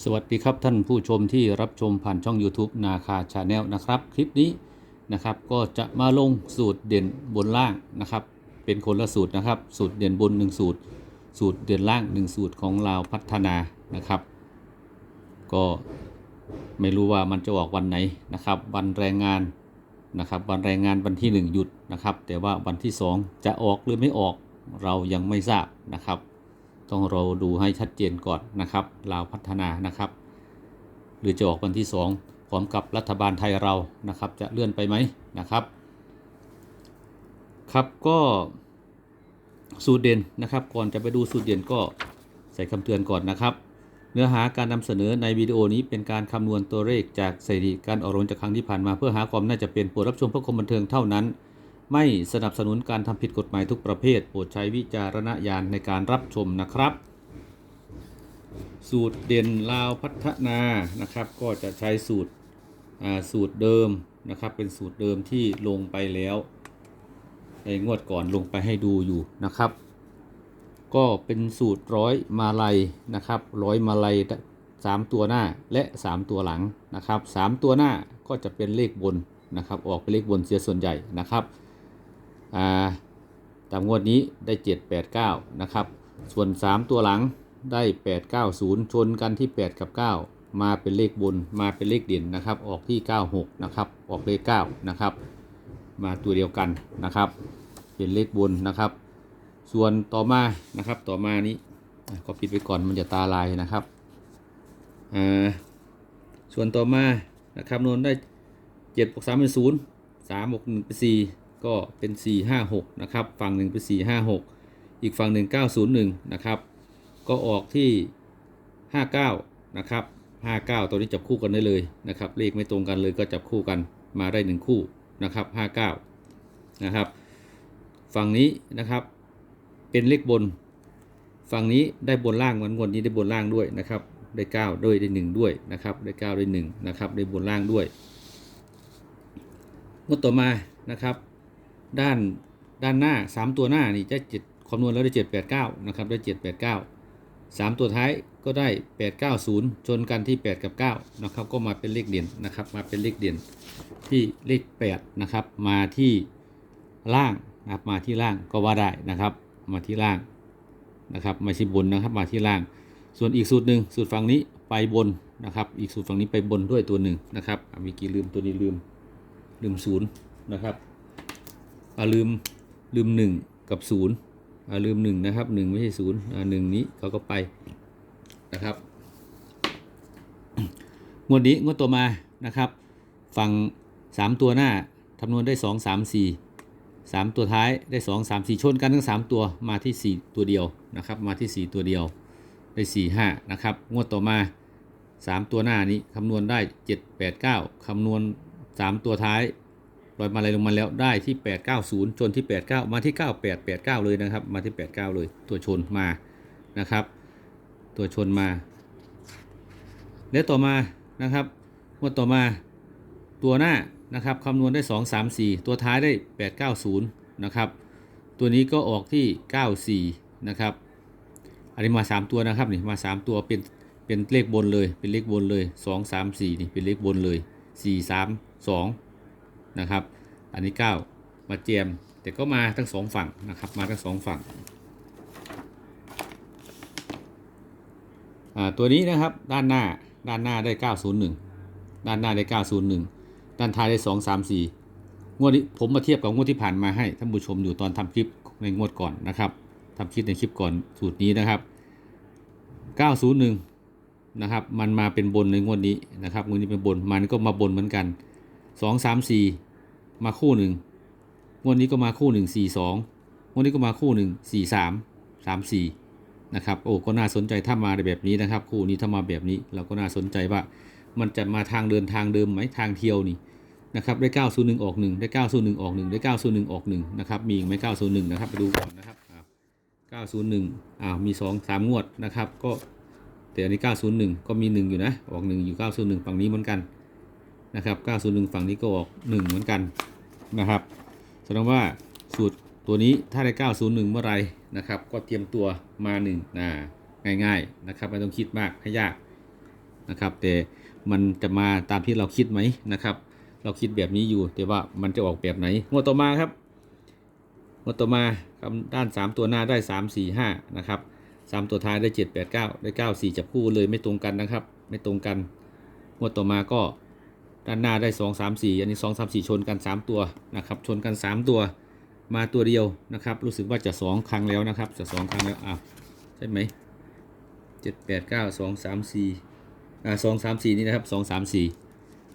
สวัสดีครับท่านผู้ชมที่รับชมผ่านช่อง YouTube นาคาชาแนลนะครับ คลิปนี้นะครับก็จะมาลงสูตรเด่นบนล่างนะครับ เป็นคนละสูตรนะครับ สูตรเด่นบน 1 สูตร สูตรเด่นล่าง 1 สูตรของลาวพัฒนานะครับ ก็ไม่รู้ว่ามันจะออกวันไหนนะครับ วันแรงงานนะครับ วันแรงงานวันที่ 1 หยุดนะครับ แต่ว่าวันที่ 2 จะออกหรือไม่ออกเรายังไม่ทราบนะครับ ต้องเราดูให้ชัดเจนก่อนนะครับลาวพัฒนานะครับ หรือจะออกวันที่ 2 พร้อมกับรัฐบาลไทยเรานะครับ จะเลื่อนไปไหมนะครับ ครับก็สูตรเด่นนะครับ ก่อนจะไปดูสูตรเด่นก็ใส่คำเตือนก่อนนะครับ เนื้อหาการนำเสนอในวิดีโอนี้เป็นการคำนวณตัวเลขจากสถิติการออกรางวัลจากครั้งที่ผ่านมาเพื่อหาความน่าจะเป็นโปรดรับชมเพื่อความบันเทิงเท่านั้น ไม่สนับสนุนการทำผิดกฎหมายทุกประเภท โปรดใช้วิจารณญาณในการรับชมนะครับ สูตรเด่นลาวพัฒนานะครับ ก็จะใช้สูตรสูตรเดิมนะครับ เป็นสูตรเดิมที่ลงไปแล้วในงวดก่อนลงไปให้ดูอยู่นะครับ ก็เป็นสูตรร้อยมาลัยนะครับร้อยมาลัยสามตัวหน้าและสามตัวหลังนะครับสามตัวหน้าก็จะเป็นเลขบนนะครับ ออกเป็นเลขบนเสียส่วนใหญ่นะครับ ตามงวดนี้ได้ 789 นะครับ ส่วน 3 ตัวหลังได้ 890 ชนกันที่ 8 กับ 9 มาเป็นเลขบน มาเป็นเลขเด่นนะครับ ออกที่ 96 นะครับ ออกเลข 9 นะครับ มาตัวเดียวกันนะครับ เป็นเลขบนนะครับ ส่วนต่อมา นะครับ ต่อมานี้ก็ปิดไว้ก่อนมันจะตาลายนะครับอ่าส่วนต่อมานะครับนนได้7บวก3เป็น0 3บวก1เป็น4 ก็เป็น 4 5 6 นะครับ ฝั่งหนึ่งเป็น 4 5 6 อีกฝั่งหนึ่ง901 นะครับ ก็ออกที่ 59 นะครับ 59 ตัวนี้จับคู่กันได้เลยนะครับ เลขไม่ตรงกันเลยก็จับคู่กันมาได้ 1 คู่นะครับ 59 นะครับ ฝั่งนี้นะครับเป็นเลขบน ฝั่งนี้ได้บนล่างเหมือนงวดนี้ได้บนล่างด้วยนะครับ ได้ 9 ด้วยได้ 1 ด้วยนะครับ ได้ 9 ได้1นะครับ ได้บนล่างด้วยงวดต่อมานะครับ ด้านด้านหน้า 3 ตัวหน้านี่จะเจ็ดคำนวณแล้วได้ 789 นะครับ ได้ 789 3 ตัวท้ายก็ได้ 890 ชนกันที่ 8 กับ 9 นะครับ ก็มาเป็นเลขเด่นนะครับ มาเป็นเลขเด่นที่เลข 8 นะครับ มาที่ล่างนะครับมาที่ล่างก็ว่าได้นะครับ มาที่ล่างนะครับไม่ใช่บนนะครับ มาที่ล่าง ส่วนอีกสูตรหนึ่งสูตรฝั่งนี้ไปบนนะครับ อีกสูตรฝั่งนี้ไปบนด้วยตัวหนึ่งนะครับมีกี่ลืมตัวนี้ลืมลืมศูนย์นะครับ อ่าลืมลืมหนึ่งกับศูนย์อ่าลืมหนึ่งนะครับหนึ่งไม่ใช่ศูนย์อ่าหนึ่งนี้เขาก็ไปนะครับงวดนี้งวดตัวมานะครับ ฝั่งสามตัวหน้าคำนวณได้สองสามสี่สามตัวท้ายได้สองสามสี่ชนกันทั้งสามตัวมาที่สี่ตัวเดียวนะครับ มาที่สี่ตัวเดียวได้สี่ห้านะครับงวดต่อมาสามตัวหน้านี้คำนวณได้เจ็ดแปดเก้าคำนวณ3ตัวท้าย ลอยมาอะไรลงมาแล้วได้ที่ 890 ชนที่ 89 มาที่ 9889 เลยนะครับ มาที่ 89 เลย ตัวชนมานะครับ ตัวชนมา แล้วต่อมานะครับงวดต่อมาตัวหน้านะครับคำนวณได้ 2 3 4 ตัวท้ายได้ 890 นะครับ ตัวนี้ก็ออกที่ 94 นะครับ อันนี้มา 3 ตัวนะครับนี่มา 3 ตัวเป็นเป็นเลขบนเลยเป็นเลขบนเลย 2 3 4 นี่เป็นเลขบนเลย 4 3 2 นะครับ อันนี้ 9 มาเจียม แต่ก็มาทั้งสองฝั่งนะครับ มาทั้งสองฝั่งอ่าตัวนี้นะครับด้านหน้าด้านหน้าได้ 901 ด้านหน้าได้ 901 ด้านท้ายได้ 234 งวดนี้ผมมาเทียบกับงวดที่ผ่านมาให้ท่านผู้ชมอยู่ตอนทำคลิปในงวดก่อนนะครับทำคลิปในคลิปก่อนสูตรนี้นะครับ 901 นะครับ มันมาเป็นบนในงวดนี้นะครับงวดนี้เป็นบน มันก็มาบนเหมือนกัน สองสามสี่มาคู่หนึ่งงวดนี้ก็มาคู่หนึ่งสี่สองงวดนี้ก็มาคู่หนึ่งสี่สามสามสี่นะครับโอ้ก็น่าสนใจถ้ามาแบบนี้นะครับ คู่นี้ถ้ามาแบบนี้เราก็น่าสนใจว่า มันจะมาทางเดินทางเดิมไหมทางเที่ยวนี่นะครับได้901ออก1ได้901ออก1ได้901ออก1นะครับมีอีกไหม901นะครับไปดูก่อนนะครับอ้าว901อ้าวมี 2 3 งวดนะครับก็แต่อันนี้ 901 ก็มี 1 อยู่นะ ออก 1 อยู่ 901 ฝั่งนี้เหมือนกัน นะครับ 901 ฝั่งนี้ก็ออก 1 เหมือนกันนะครับแสดงว่าสูตรตัวนี้ถ้าได้ 901 เมื่อไรนะครับ ก็เตรียมตัวมา1นะง่ายๆนะครับไม่ต้องคิดมากให้ยากนะครับแต่มันจะมาตามที่เราคิดไหมนะครับ เราคิดแบบนี้อยู่ แต่ว่ามันจะออกแบบไหนงวดต่อมาครับงวดต่อมาคด้าน 3 ตัวหน้าได้ 3 4 5นะครับสามตัวท้ายได้ 7 8 9 ได้ 9 4 จับคู่เลยไม่ตรงกันนะครับ ไม่ตรงกันงวดต่อมาก็ ด้านหน้าได้ 2 3 4 อันนี้ 2 3 4 ชนกัน 3 ตัวนะครับ ชนกัน 3 ตัว มาตัวเดียวนะครับ รู้สึกว่าจะ 2 ครั้งแล้วนะครับ จะ 2 ครั้งแล้ว อ้าว ใช่ไหมเจ็ดแปดเก้าสองสามสี่อ่าสองสามสี่นี่นะครับสองสามสี่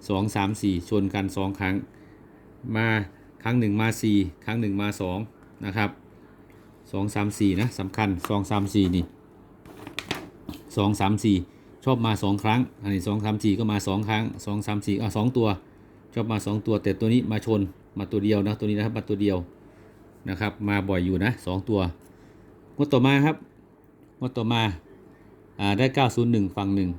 สองสามสี่ชนกันสองครั้ง มาครั้งหนึ่งมาสี่ครั้งหนึ่งมาสองนะครับสองสามสี่นะสำคัญสองสามสี่นี่สองสามสี่ ชอบมาสองครั้ง อันนี้สองสามสี่ก็มาสองครั้งสองสามสี่อะสองตัว ชอบมาสองตัว แต่ตัวนี้มาชนมาตัวเดียวนะตัวนี้นะครับมาตัวเดียวนะครับ มาบ่อยอยู่นะสองตัวงวดต่อมาครับงวดต่อมาอ่าได้ 901 ฝั่งหนึ่ง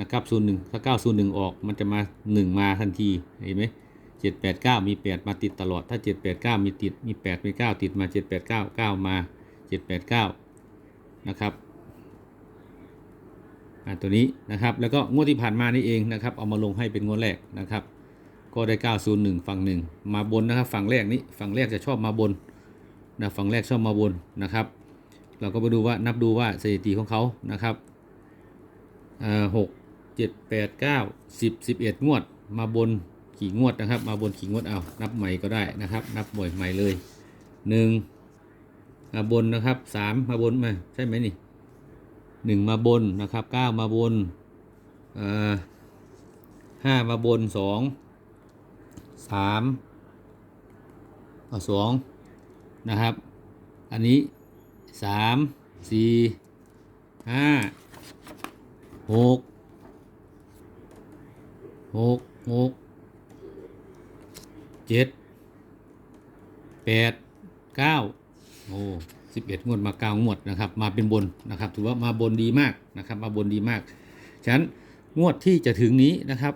นะครับ01ถ้า 901 ออกมันจะมา 1 มาทันทีเห็นไหม789 มี 8 มาติดตลอด ถ้า 789 มีติดมี 8 มี 9 ติดมา 789 9 มา 789 นะครับ ตัวนี้นะครับแล้วก็งวดที่ผ่านมานี่เองนะครับเอามาลงให้เป็นงวดแรกนะครับ ก็ได้ 901 ฝั่งหนึ่งมาบนนะครับฝั่งแรกนี้ฝั่งแรกจะชอบมาบนนะฝั่งแรกชอบมาบนนะครับ เราก็มาดูว่านับดูว่าสถิติของเขานะครับหกเจ็ดแปดเก้าสิบสิบเอ็ดงวด มาบนกี่งวดนะครับ มาบนกี่งวดเอานับใหม่ก็ได้นะครับ นับบ่อยใหม่เลยหนึ่งมาบนนะครับสามมาบนมาใช่ไหมนี่ หนึ่งมาบนนะครับเก้ามาบนห้ามาบนสองสามสองนะครับ อันนี้สามสี่ห้าหกหกหกเจ็ดแปดเก้าโอ้ สิบเอ็ดงวดมาเก้างวดนะครับ มาเป็นบนนะครับ ถือว่ามาบนดีมากนะครับ มาบนดีมาก ฉะนั้นงวดที่จะถึงนี้นะครับ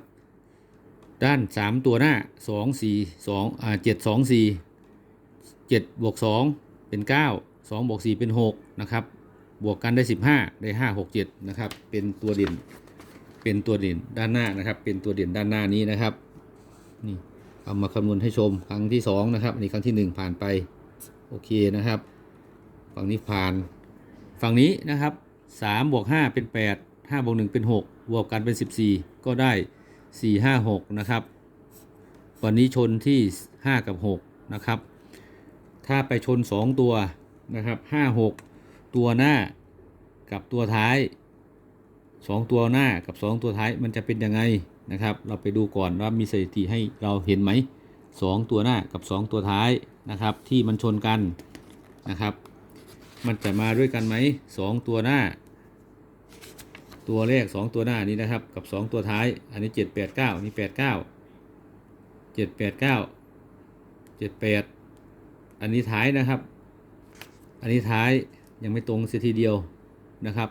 ด้าน 3 ตัวหน้า 2 4 2อ่า7 2 4 7บวก2เป็น 9 2บวก4เป็น 6 นะครับ บวกกันได้ 15 ได้ 5 6 7 นะครับ เป็นตัวเด่น เป็นตัวเด่นด้านหน้านะครับ เป็นตัวเด่นด้านหน้านี้นะครับ นี่เอามาคำนวณให้ชมครั้งที่ 2 นะครับ อันนี้ครั้งที่ 1 ผ่านไป โอเคนะครับ ฝั่งนี้ผ่าน ฝั่งนี้นะครับ3บวก5เป็น 8 5บวก1เป็น 6 บวกกันเป็น 14 ก็ได้ 4 5 6 นะครับ วันนี้ชนที่ 5 กับ 6 นะครับ ถ้าไปชน 2 ตัวนะครับ5 6 ตัวหน้ากับตัวท้าย 2 ตัวหน้ากับ 2 ตัวท้ายมันจะเป็นยังไงนะครับ เราไปดูก่อนว่ามีสถิติให้เราเห็นไหม 2 ตัวหน้ากับ 2 ตัวท้ายนะครับ ที่มันชนกันนะครับ มันจะมาด้วยกันไหม2ตัวหน้า ตัวแรก2ตัวหน้านี้นะครับ กับ2ตัวท้าย อันนี้7 8 9นี่8 9 7 8 9 7 8อันนี้ท้ายนะครับ อันนี้ท้ายยังไม่ตรงเสียทีเดียวนะครับ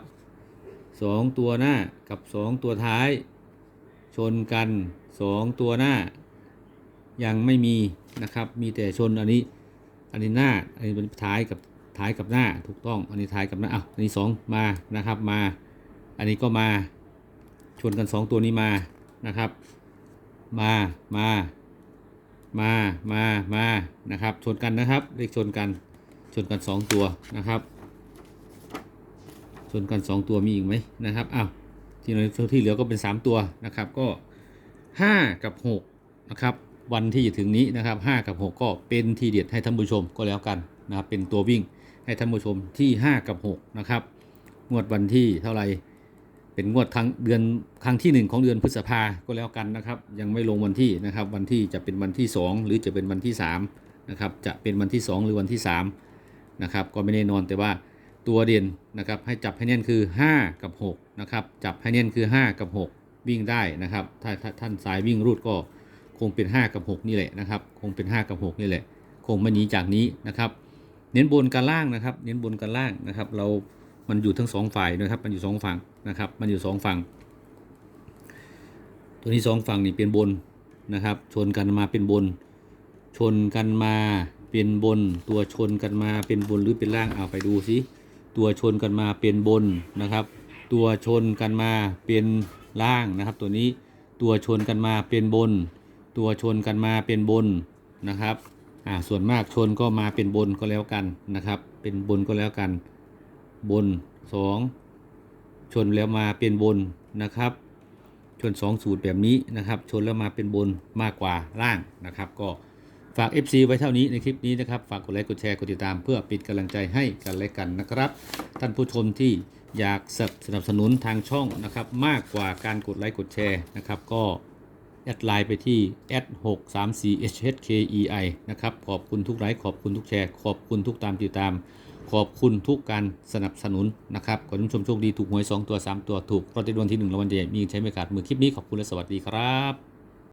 2ตัวหน้ากับ2ตัวท้าย ชนกัน2ตัวหน้า ยังไม่มีนะครับ มีแต่ชนอันนี้ อันนี้หน้า อันนี้เป็นท้ายกับ ท้ายกับหน้าถูกต้อง อันนี้ท้ายกับหน้าอ้าวอันนี้สองมานะครับมา อันนี้ก็มาชนกันสองตัวนี้มานะครับ มามามามามานะครับ ชนกันนะครับ เลขชนกันชนกันสองตัวนะครับชนกันสองตัวมีอีกไหมนะครับอ้าวที่เหลือที่เหลือก็เป็นสามตัวนะครับ ก็ห้ากับหกนะครับวันที่จะถึงนี้นะครับ 5 กับ 6 ก็เป็นทีเด็ดให้ท่านผู้ชมก็แล้วกันนะครับเป็นตัววิ่ง ให้ท่านผู้ชมที่ 5 กับ 6 นะครับ งวดวันที่เท่าไหร่เป็นงวดครั้งเดือนครั้งที่ 1 ของเดือนพฤษภาก็แล้วกันนะครับ ยังไม่ลงวันที่นะครับ วันที่จะเป็นวันที่ 2 หรือจะเป็นวันที่3นะครับจะเป็นวันที่ 2 หรือวันที่3นะครับก็ไม่แน่นอนแต่ว่าตัวเด่นนะครับให้จับให้แน่นคือ 5 กับ6นะครับจับให้แน่นคือ 5 กับ 6 วิ่งได้นะครับถ้าถ้าท่านสายวิ่งรูดก็คงเป็น 5 กับ 6 นี่แหละนะครับ คงเป็น 5 กับ 6 นี่แหละ คงไม่หนีจากนี้นะครับ เน้นบนกันล่างนะครับ เน้นบนกันล่างนะครับ เรา มันอยู่ทั้งสองฝ่ายนะครับ มันอยู่สองฝั่งนะครับ มันอยู่สองฝั่ง ตัวนี้สองฝั่งนี่เป็นบนนะครับ ชนกันมาเป็นบน ชนกันมาเป็นบน ตัวชนกันมาเป็นบนหรือเป็นล่างเอาไปดูสิ ตัวชนกันมาเป็นบนนะครับ ตัวชนกันมาเป็นล่างนะครับ ตัวนี้ ตัวชนกันมาเป็นบน ตัวชนกันมาเป็นบนนะครับ อ่าส่วนมากชนก็มาเป็นบนก็แล้วกันนะครับ เป็นบนก็แล้วกัน บน 2 ชนแล้วมาเป็นบนนะครับ ชน 2 สูตรแบบนี้นะครับ ชนแล้วมาเป็นบนมากกว่าล่างนะครับ ก็ฝาก FC ไว้เท่านี้ในคลิปนี้นะครับ ฝากกดไลค์กดแชร์กดติดตาม เพื่อป็นกำลังใจให้กันและกันนะครับ ท่านผู้ชมที่อยากสนับสนุนทางช่องนะครับ มากกว่าการกดไลค์กดแชร์นะครับ ก็ แอดไลน์ไปที่6 3 4 hhkei นะครับ ขอบคุณทุกไลค์ขอบคุณทุกแชร์ ขอบคุณทุกตามติดตาม ขอบคุณทุกการสนับสนุนนะครับขอให้ทุกผู้ชมโชคดีถูกหวย 2 ตัว 3 ตัวถูกรอตเตอรี่รางวันที่1รางวัลใหญ่มีใช้ไม่ขาดมือคลิปนี้ขอบคุณและสวัสดีครับ